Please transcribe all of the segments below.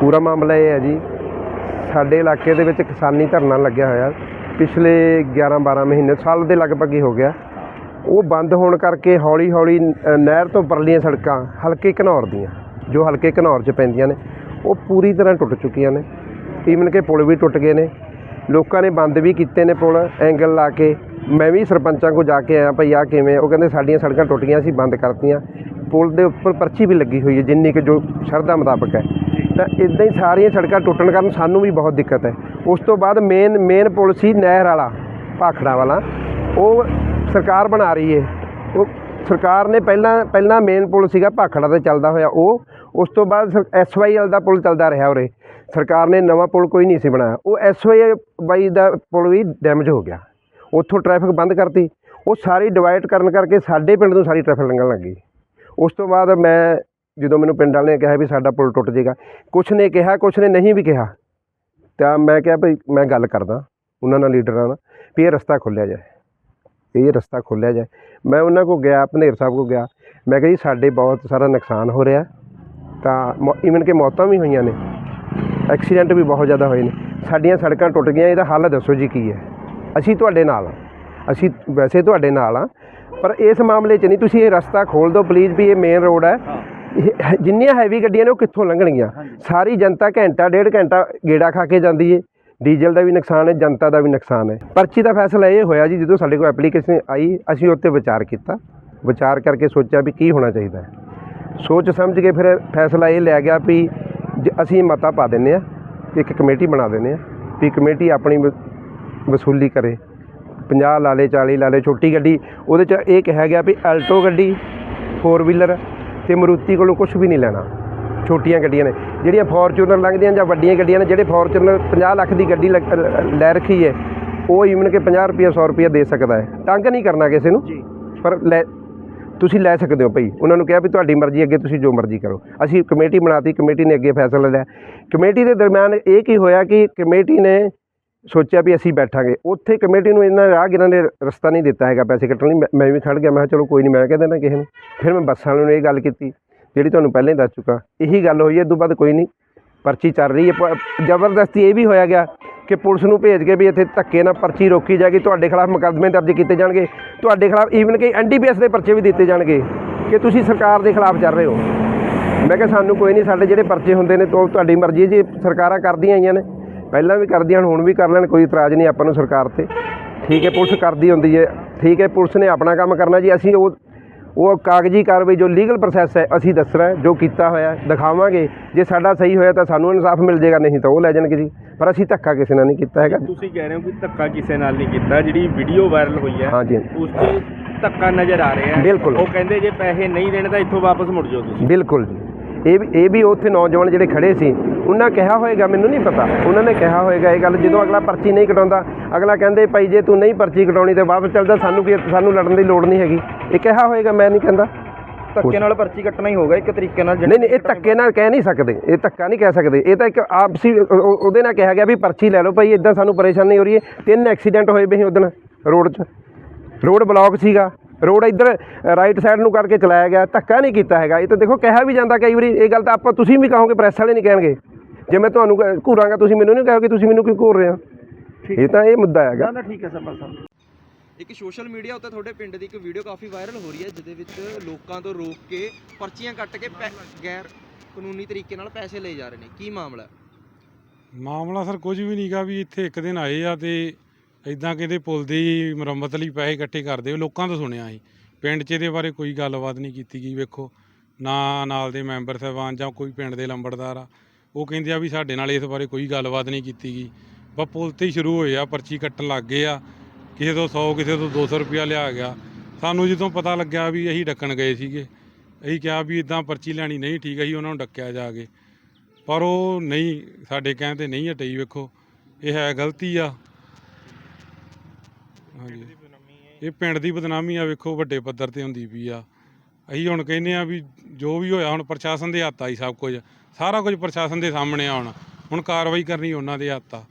ਪੂਰਾ ਮਾਮਲਾ ਇਹ ਹੈ ਜੀ। ਸਾਡੇ ਇਲਾਕੇ ਦੇ ਵਿੱਚ ਕਿਸਾਨੀ ਧਰਨਾ ਲੱਗਿਆ ਹੋਇਆ। ਪਿਛਲੇ 11 12 ਮਹੀਨੇ, ਸਾਲ ਦੇ ਲਗਭਗ ਹੀ ਹੋ ਗਿਆ। ਉਹ ਬੰਦ ਹੋਣ ਕਰਕੇ ਹੌਲੀ ਹੌਲੀ ਨਹਿਰ ਤੋਂ ਪਰਲੀਆਂ ਸੜਕਾਂ ਹਲਕੇ ਘਨੌਰ ਦੀਆਂ, ਜੋ ਹਲਕੇ ਘਨੌਰ 'ਚ ਪੈਂਦੀਆਂ ਨੇ, ਉਹ ਪੂਰੀ ਤਰ੍ਹਾਂ ਟੁੱਟ ਚੁੱਕੀਆਂ ਨੇ। ਈਵਨ ਕਿ ਪੁਲ ਵੀ ਟੁੱਟ ਗਏ ਨੇ। ਲੋਕਾਂ ਨੇ ਬੰਦ ਵੀ ਕੀਤੇ ਨੇ ਪੁਲ, ਐਂਗਲ ਲਾ ਕੇ। ਮੈਂ ਵੀ ਸਰਪੰਚਾਂ ਕੋ ਜਾ ਕੇ ਆਇਆ, ਭਈ ਆ ਕਿਵੇਂ ਉਹ ਕਹਿੰਦੇ ਸਾਡੀਆਂ ਸੜਕਾਂ ਟੁੱਟ ਗਈਆਂ ਸੀ ਬੰਦ ਕਰਤੀਆਂ। ਪੁਲ ਦੇ ਉੱਪਰ ਪਰਚੀ ਵੀ ਲੱਗੀ ਹੋਈ ਹੈ, ਜਿੰਨੀ ਕਿ ਜੋ ਸ਼ਰਧਾ ਮੁਤਾਬਕ ਹੈ। ਤਾਂ ਇਦਾਂ ਹੀ ਸਾਰੀਆਂ ਸੜਕਾਂ ਟੁੱਟਣ ਕਾਰਨ ਸਾਨੂੰ ਵੀ ਬਹੁਤ ਦਿੱਕਤ ਹੈ। ਉਸ ਤੋਂ ਬਾਅਦ ਮੇਨ ਮੇਨ ਪੁਲ ਸੀ ਨਹਿਰ ਵਾਲਾ, ਭਾਖੜਾ ਵਾਲਾ। ਉਹ ਸਰਕਾਰ ਬਣਾ ਰਹੀ ਹੈ। ਉਹ ਸਰਕਾਰ ਨੇ ਪਹਿਲਾਂ ਪਹਿਲਾਂ ਮੇਨ ਪੁਲ ਸੀਗਾ ਭਾਖੜਾ ਤੇ ਚੱਲਦਾ ਹੋਇਆ ਉਹ। ਉਸ ਤੋਂ ਬਾਅਦ ਐਸਵਾਈਐਲ ਦਾ ਪੁਲ ਚੱਲਦਾ ਰਿਹਾ ਉਰੇ। ਸਰਕਾਰ ਨੇ ਨਵਾਂ ਪੁਲ ਕੋਈ ਨਹੀਂ ਸੀ ਬਣਾਇਆ। ਉਹ ਐਸਵਾਈ ਦਾ ਪੁਲ ਵੀ ਡੈਮੇਜ ਹੋ ਗਿਆ। ਉੱਥੋਂ ਟ੍ਰੈਫਿਕ ਬੰਦ ਕਰਤੀ। ਉਹ ਸਾਰੀ ਡਿਵਾਈਡ ਕਰਨ ਕਰਕੇ ਸਾਡੇ ਪਿੰਡ ਤੋਂ ਸਾਰੀ ਟ੍ਰੈਫਿਕ ਲੰਘਣ ਲੱਗੀ ਉਸ ਤੋਂ ਬਾਅਦ ਮੈਂ ਜਦੋਂ ਮੈਨੂੰ ਪਿੰਡ ਵਾਲਿਆਂ ਨੇ ਕਿਹਾ ਵੀ ਸਾਡਾ ਪੁਲ ਟੁੱਟ ਜਾਏਗਾ, ਕੁਛ ਨੇ ਕਿਹਾ, ਕੁਛ ਨੇ ਨਹੀਂ ਵੀ ਕਿਹਾ, ਤਾਂ ਮੈਂ ਕਿਹਾ ਭਈ ਮੈਂ ਗੱਲ ਕਰਦਾ ਉਹਨਾਂ ਨਾਲ, ਲੀਡਰਾਂ ਨਾਲ, ਵੀ ਇਹ ਰਸਤਾ ਖੋਲ੍ਹਿਆ ਜਾਏ। ਇਹ ਰਸਤਾ ਖੋਲ੍ਹਿਆ ਜਾਏ। ਮੈਂ ਉਹਨਾਂ ਕੋ ਗਿਆ ਭਨੇਰ ਸਾਹਿਬ ਕੋ ਗਿਆ। ਮੈਂ ਕਿਹਾ ਜੀ, ਸਾਡੇ ਬਹੁਤ ਸਾਰਾ ਨੁਕਸਾਨ ਹੋ ਰਿਹਾ। ਤਾਂ ਈਵਨ ਕਿ ਮੌਤਾਂ ਵੀ ਹੋਈਆਂ ਨੇ। ਐਕਸੀਡੈਂਟ ਵੀ ਬਹੁਤ ਜ਼ਿਆਦਾ ਹੋਏ ਨੇ। ਸਾਡੀਆਂ ਸੜਕਾਂ ਟੁੱਟ ਗਈਆਂ, ਇਹਦਾ ਹੱਲ ਦੱਸੋ ਜੀ ਕੀ ਹੈ? ਅਸੀਂ ਤੁਹਾਡੇ ਨਾਲ ਅਸੀਂ ਵੈਸੇ ਤੁਹਾਡੇ ਨਾਲ ਆ ਪਰ ਇਸ ਮਾਮਲੇ 'ਚ ਨਹੀਂ, ਤੁਸੀਂ ਇਹ ਰਸਤਾ ਖੋਲ ਦਿਓ ਪਲੀਜ਼ ਵੀ ਇਹ ਮੇਨ ਰੋਡ ਹੈ। ਜਿੰਨੀਆਂ ਹੈਵੀ ਗੱਡੀਆਂ ਨੇ ਉਹ ਕਿੱਥੋਂ ਲੰਘਣਗੀਆਂ? ਸਾਰੀ ਜਨਤਾ ਘੰਟਾ ਡੇਢ ਘੰਟਾ ਗੇੜਾ ਖਾ ਕੇ ਜਾਂਦੀ ਏ। ਡੀਜ਼ਲ ਦਾ ਵੀ ਨੁਕਸਾਨ ਹੈ ਜਨਤਾ ਦਾ ਵੀ ਨੁਕਸਾਨ ਹੈ ਪਰਚੀ ਦਾ ਫੈਸਲਾ ਇਹ ਹੋਇਆ ਜੀ ਜਦੋਂ ਸਾਡੇ ਕੋਲ ਐਪਲੀਕੇਸ਼ਨ ਆਈ ਅਸੀਂ ਉੱਤੇ ਵਿਚਾਰ ਕੀਤਾ। ਵਿਚਾਰ ਕਰਕੇ ਸੋਚਿਆ ਵੀ ਕੀ ਹੋਣਾ ਚਾਹੀਦਾ ਹੈ। ਸੋਚ ਸਮਝ ਕੇ ਫਿਰ ਫੈਸਲਾ ਇਹ ਲਿਆ ਗਿਆ ਵੀ ਅਸੀਂ ਮਤਾ ਪਾ ਦਿੰਨੇ ਆ ਇੱਕ ਕਮੇਟੀ ਬਣਾ ਦਿੰਨੇ ਆ ਵੀ ਕਮੇਟੀ ਆਪਣੀ ਵਸੂਲੀ ਕਰੇ। 50 ਲਾ ਲੇ 40 ਲਾ ਲੇ ਛੋਟੀ ਗੱਡੀ। ਉਹਦੇ ਚ ਇਹ ਕਿਹਾ ਗਿਆ ਵੀ ਅਲਟੋ ਗੱਡੀ 4 ਵੀਲਰ ਤੇ ਮਰੂਤੀ ਕੋਲੋਂ ਕੁਝ ਵੀ ਨਹੀਂ ਲੈਣਾ। ਛੋਟੀਆਂ ਗੱਡੀਆਂ ਨੇ। ਜਿਹੜੀਆਂ ਫੋਰਚੂਨਰ ਲੰਘਦੀਆਂ ਜਾਂ ਵੱਡੀਆਂ ਗੱਡੀਆਂ ਨੇ ਜਿਹੜੇ ਫੋਰਚੂਨਰ 50 ਲੱਖ ਦੀ ਗੱਡੀ ਲੈ ਰੱਖੀ ਹੈ ਉਹ ਈਵਨ ਕਿ 50 ਰੁਪਏ 100 ਰੁਪਏ ਦੇ ਸਕਦਾ ਹੈ ਤੰਗ ਨਹੀਂ ਕਰਨਾ ਕਿਸੇ ਨੂੰ। ਪਰ ਲੈ ਤੁਸੀਂ ਲੈ ਸਕਦੇ ਹੋ ਭਾਈ। ਉਹਨਾਂ ਨੂੰ ਕਿਹਾ ਵੀ ਤੁਹਾਡੀ ਮਰਜ਼ੀ ਅੱਗੇ ਤੁਸੀਂ ਜੋ ਮਰਜ਼ੀ ਕਰੋ। ਅਸੀਂ ਕਮੇਟੀ ਬਣਾਤੀ ਕਮੇਟੀ ਨੇ ਅੱਗੇ ਫੈਸਲਾ ਲਿਆ। ਕਮੇਟੀ ਦੇ ਦਰਮਿਆਨ ਇਹ ਕੀ ਹੋਇਆ ਕਿ ਕਮੇਟੀ ਨੇ ਸੋਚਿਆ ਵੀ ਅਸੀਂ ਬੈਠਾਂਗੇ। ਉੱਥੇ ਕਮੇਟੀ ਨੂੰ ਇਹਨਾਂ ਰਾਹਗੀਰਾਂ ਨੇ ਰਸਤਾ ਨਹੀਂ ਦਿੱਤਾ ਹੈਗਾ। ਪੈਸੇ ਕੱਟਣ ਲਈ ਮੈਂ- ਮੈਂ ਵੀ ਖੜ ਗਿਆ। ਮੈਂ ਕਿਹਾ, ਚਲੋ ਕੋਈ ਨਹੀਂ, ਮੈਂ ਕਹਿ ਦੇਣਾ ਕਿਸੇ ਨੂੰ। ਫਿਰ ਮੈਂ ਬੱਸਾਂ ਵਾਲਿਆਂ ਨੂੰ ਇਹ ਗੱਲ ਕੀਤੀ, ਜਿਹੜੀ ਤੁਹਾਨੂੰ ਪਹਿਲਾਂ ਹੀ ਦੱਸ ਚੁੱਕਾ। ਇਹੀ ਗੱਲ ਹੋਈ ਹੈ ਤੋਂ ਬਾਅਦ ਕੋਈ ਨਹੀਂ। ਪਰਚੀ ਚੱਲ ਰਹੀ ਹੈ। ਪ- ਜ਼ਬਰਦਸਤੀ ਇਹ ਵੀ ਹੋਇਆ ਗਿਆ ਕਿ ਪੁਲਿਸ ਨੂੰ ਭੇਜ ਕੇ ਵੀ ਇੱਥੇ ਧੱਕੇ ਨਾਲ ਪਰਚੀ ਰੋਕੀ ਜਾਏਗੀ। ਤੁਹਾਡੇ ਖਿਲਾਫ ਮੁਕੱਦਮੇ ਦਰਜ ਕੀਤੇ ਜਾਣਗੇ। ਤੁਹਾਡੇ ਖਿਲਾਫ ਈਵਨ ਕਿ ਐਨਡੀਪੀਐਸ ਦੇ ਪਰਚੇ ਵੀ ਦਿੱਤੇ ਜਾਣਗੇ ਕਿ ਤੁਸੀਂ ਸਰਕਾਰ ਦੇ ਖਿਲਾਫ ਚੱਲ ਰਹੇ ਹੋ। ਮੈਂ ਕਿਹਾ, ਸਾਨੂੰ ਕੋਈ ਨਹੀਂ, ਸਾਡੇ ਜਿਹੜੇ ਪਰਚੇ ਹੁੰਦੇ ਨੇ ਤੋਂ ਤੁਹਾਡੀ ਮਰਜ਼ੀ ਜੇ। ਸਰਕਾਰਾਂ ਕਰਦੀਆਂ ਆਈਆਂ ਨੇ। ਪਹਿਲਾਂ ਵੀ ਕਰਦੀਆਂ ਹੁਣ ਵੀ ਕਰ ਲੈਣ ਕੋਈ ਇਤਰਾਜ਼ ਨਹੀਂ ਆਪਾਂ ਨੂੰ ਸਰਕਾਰ ਤੇ। ਠੀਕ ਹੈ ਪੁਲਿਸ ਕਰਦੀ ਹੁੰਦੀ ਹੈ। ਠੀਕ ਹੈ ਪੁਲਿਸ ਨੇ ਆਪਣਾ ਕੰਮ ਕਰਨਾ ਜੀ ਅਸੀਂ ਉਹ ਉਹ ਕਾਗਜ਼ੀ ਕਾਰਵਾਈ ਜੋ ਲੀਗਲ ਪ੍ਰੋਸੈਸ ਹੈ ਅਸੀਂ ਦੱਸਣਾ ਜੋ ਕੀਤਾ ਹੋਇਆ ਦਿਖਾਵਾਂਗੇ। ਜੇ ਸਾਡਾ ਸਹੀ ਹੋਇਆ ਤਾਂ ਸਾਨੂੰ ਇਨਸਾਫ ਮਿਲ ਜਾਏਗਾ ਨਹੀਂ ਤਾਂ ਉਹ ਲੈ ਜਾਣਗੇ ਜੀ। ਪਰ ਅਸੀਂ ਧੱਕਾ ਕਿਸੇ ਨਾਲ ਨਹੀਂ ਕੀਤਾ ਹੈਗਾ ਤੁਸੀਂ ਕਹਿ ਰਹੇ ਹੋ ਕਿ ਧੱਕਾ ਕਿਸੇ ਨਾਲ ਨਹੀਂ ਕੀਤਾ ਜਿਹੜੀ ਵੀਡੀਓ ਵਾਇਰਲ ਹੋਈ ਹੈ ਹਾਂਜੀ। ਉਸ 'ਚ ਧੱਕਾ ਨਜ਼ਰ ਆ ਰਿਹਾ ਹੈ। ਬਿਲਕੁਲ। ਉਹ ਕਹਿੰਦੇ ਜੇ ਪੈਸੇ ਨਹੀਂ ਦੇਣੇ ਤਾਂ ਇੱਥੋਂ ਵਾਪਸ ਮੁੜ ਜਾਓ ਤੁਸੀਂ। ਬਿਲਕੁਲ ਜੀ। ਇਹ ਵੀ ਇਹ ਵੀ ਉੱਥੇ ਨੌਜਵਾਨ ਜਿਹੜੇ ਖੜੇ ਸੀ ਉਹਨਾਂ ਕਿਹਾ ਹੋਏਗਾ ਮੈਨੂੰ ਨਹੀਂ ਪਤਾ। ਉਹਨਾਂ ਨੇ ਕਿਹਾ ਹੋਏਗਾ ਇਹ ਗੱਲ ਜਦੋਂ ਅਗਲਾ ਪਰਚੀ ਨਹੀਂ ਕਟਾਉਂਦਾ ਅਗਲਾ ਕਹਿੰਦੇ ਭਾਈ ਜੇ ਤੂੰ ਨਹੀਂ ਪਰਚੀ ਕਟਾਉਣੀ ਤੇ ਵਾਪਸ ਚੱਲਦਾ ਸਾਨੂੰ ਕੀ ਸਾਨੂੰ ਲੜਨ ਦੀ ਲੋੜ ਨਹੀਂ ਹੈਗੀ। ਇਹ ਕਿਹਾ ਹੋਏਗਾ ਮੈਂ ਨਹੀਂ ਕਹਿੰਦਾ। ਧੱਕੇ ਨਾਲ ਪਰਚੀ ਕੱਟਣਾ ਹੀ ਹੋਗਾ ਇੱਕ ਤਰੀਕੇ ਨਾਲ ਨਹੀਂ ਨਹੀਂ ਇਹ ਧੱਕੇ ਨਾਲ ਕਹਿ ਨਹੀਂ ਸਕਦੇ ਇਹ ਧੱਕਾ ਨਹੀਂ ਕਹਿ ਸਕਦੇ। ਇਹ ਤਾਂ ਇੱਕ ਆਪਸੀ ਉਹ- ਉਹ- ਉਹਦੇ ਨਾਲ ਕਿਹਾ ਗਿਆ ਵੀ ਪਰਚੀ ਲੈ ਲਓ ਭਾਈ ਇਦਾਂ ਸਾਨੂੰ ਪਰੇਸ਼ਾਨੀ ਹੋ ਰਹੀ ਹੈ। ਤਿੰਨ ਐਕਸੀਡੈਂਟ ਹੋਏ ਸੀ ਉਦੋਂ ਰੋਡ 'ਚ। ਰੋਡ ਬਲੌਕ ਸੀਗਾ। ਰੋਡ ਇੱਧਰ ਰਾਈਟ ਸਾਈਡ ਨੂੰ ਕਰਕੇ ਚਲਾਇਆ ਗਿਆ। ਧੱਕਾ ਨਹੀਂ ਕੀਤਾ ਹੈਗਾ। ਇਹ ਤਾਂ ਦੇਖੋ ਕਿਹਾ ਵੀ ਜਾਂਦਾ ਕਈ ਵਾਰੀ ਇਹ ਗੱਲ ਤਾਂ ਆਪਾਂ ਤੁਸੀਂ ਵੀ ਕਹੋਗੇ ਪ੍ਰੈਸ ਵਾਲੇ ਨਹੀਂ ਕਹਿਣਗੇ। ਜੇ ਮੈਂ ਤੁਹਾਨੂੰ ਘੂਰਾਂਗਾ ਤੁਸੀਂ ਮੈਨੂੰ ਨਹੀਂ ਕਹੋਗੇ ਤੁਸੀਂ ਮੈਨੂੰ ਕਿਉਂ ਘੂਰ ਰਹੇ ਹੋ? ਇਹ ਤਾਂ ਇਹ ਮੁੱਦਾ ਹੈਗਾ। ਨਾ ਠੀਕ ਹੈ ਸਰਪੰਚ ਸਾਹਿਬ ਇੱਕ ਸੋਸ਼ਲ ਮੀਡੀਆ ਉੱਤੇ ਤੁਹਾਡੇ ਪਿੰਡ ਦੀ ਇੱਕ ਵੀਡੀਓ ਕਾਫੀ ਵਾਇਰਲ ਹੋ ਰਹੀ ਹੈ ਜਿਹਦੇ ਵਿੱਚ ਲੋਕਾਂ ਤੋਂ ਰੋਕ ਕੇ ਪਰਚੀਆਂ ਕੱਟ ਕੇ ਪੈ- ਗੈਰ ਕਾਨੂੰਨੀ ਤਰੀਕੇ ਨਾਲ ਪੈਸੇ ਲਏ ਜਾ ਰਹੇ ਨੇ। ਕੀ ਮਾਮਲਾ? ਹੈ ਮਾਮਲਾ ਸਰ ਕੁਝ ਵੀ ਨਹੀਂਗਾ ਵੀ ਇੱਥੇ ਇੱਕ ਦਿਨ ਆਏ ਆ ਤੇ ਇਦਾਂ ਕਿਤੇ ਪੁਲ ਦੀ ਮੁਰੰਮਤ ਲਈ ਪੈਸੇ ਇਕੱਠੇ ਕਰਦੇ ਹੋ ਲੋਕਾਂ ਤੋਂ ਸੁਣਿਆ ਸੀ। ਪਿੰਡ 'ਚ ਇਹਦੇ ਬਾਰੇ ਕੋਈ ਗੱਲਬਾਤ ਨਹੀਂ ਕੀਤੀ ਗਈ ਵੇਖੋ। ਨਾ ਨਾਲ ਦੇ ਮੈਂਬਰ ਸਾਹਿਬਾਨ ਜਾਂ ਕੋਈ ਪਿੰਡ ਦੇ ਲੰਬੜਦਾਰ ਆ। ਉਹ ਕਹਿੰਦੇ ਆ ਵੀ ਸਾਡੇ ਨਾਲ ਇਸ ਬਾਰੇ ਕੋਈ ਗੱਲਬਾਤ ਨਹੀਂ ਕੀਤੀ ਗਈ ਬਸ ਪੁਲ ਤੇ ਹੀ ਸ਼ੁਰੂ ਹੋਏ ਆ, ਪਰਚੀ ਕੱਟਣ ਲੱਗ ਗਏ ਆ। ਕਿਸੇ ਤੋਂ 100 ਕਿਸੇ ਤੋਂ 200 ਰੁਪਿਆ ਲਿਆ ਗਿਆ। ਸਾਨੂੰ ਜਦੋਂ ਪਤਾ ਲੱਗਿਆ ਵੀ ਅਸੀਂ ਡੱਕਣ ਗਏ ਸੀਗੇ, ਅਸੀਂ ਕਿਹਾ ਵੀ ਇਦਾਂ ਪਰਚੀ ਲੈਣੀ ਨਹੀਂ ਠੀਕ, ਅਸੀਂ ਉਹਨਾਂ ਨੂੰ ਡੱਕਿਆ ਜਾ ਕੇ ਪਰ ਉਹ ਨਹੀਂ, ਸਾਡੇ ਕਹਿਣ ਤੇ ਨਹੀਂ ਹਟਈ ਵੇਖੋ, ਇਹ ਹੈ ਗਲਤੀ ਆ। ਹਾਂਜੀ। ਇਹ ਪਿੰਡ ਦੀ ਬਦਨਾਮੀ ਆ ਵੇਖੋ, ਵੱਡੇ ਪੱਧਰ ਤੇ ਹੁੰਦੀ ਪਈ ਆ। ਅਸੀਂ ਹੁਣ ਕਹਿੰਦੇ ਆ ਵੀ ਜੋ ਵੀ ਹੋਇਆ, ਹੁਣ ਪ੍ਰਸ਼ਾਸਨ ਦੇ ਹੱਥ ਆਈ ਸਭ ਕੁਝ। ਸਾਰਾ ਕੁਝ ਪ੍ਰਸ਼ਾਸਨ ਦੇ ਸਾਹਮਣੇ ਆਉਣ ਹੁਣ ਕਾਰਵਾਈ ਕਰਨੀ ਉਹਨਾਂ ਦੇ ਹੱਥ ਆ।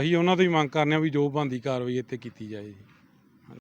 ਅਸੀਂ ਉਹਨਾਂ ਤੋਂ ਹੀ ਮੰਗ ਕਰਨੇ ਆ ਵੀ ਜੋ ਬਣਦੀ ਕਾਰਵਾਈ ਇੱਥੇ ਕੀਤੀ ਜਾਏ ਜੀ।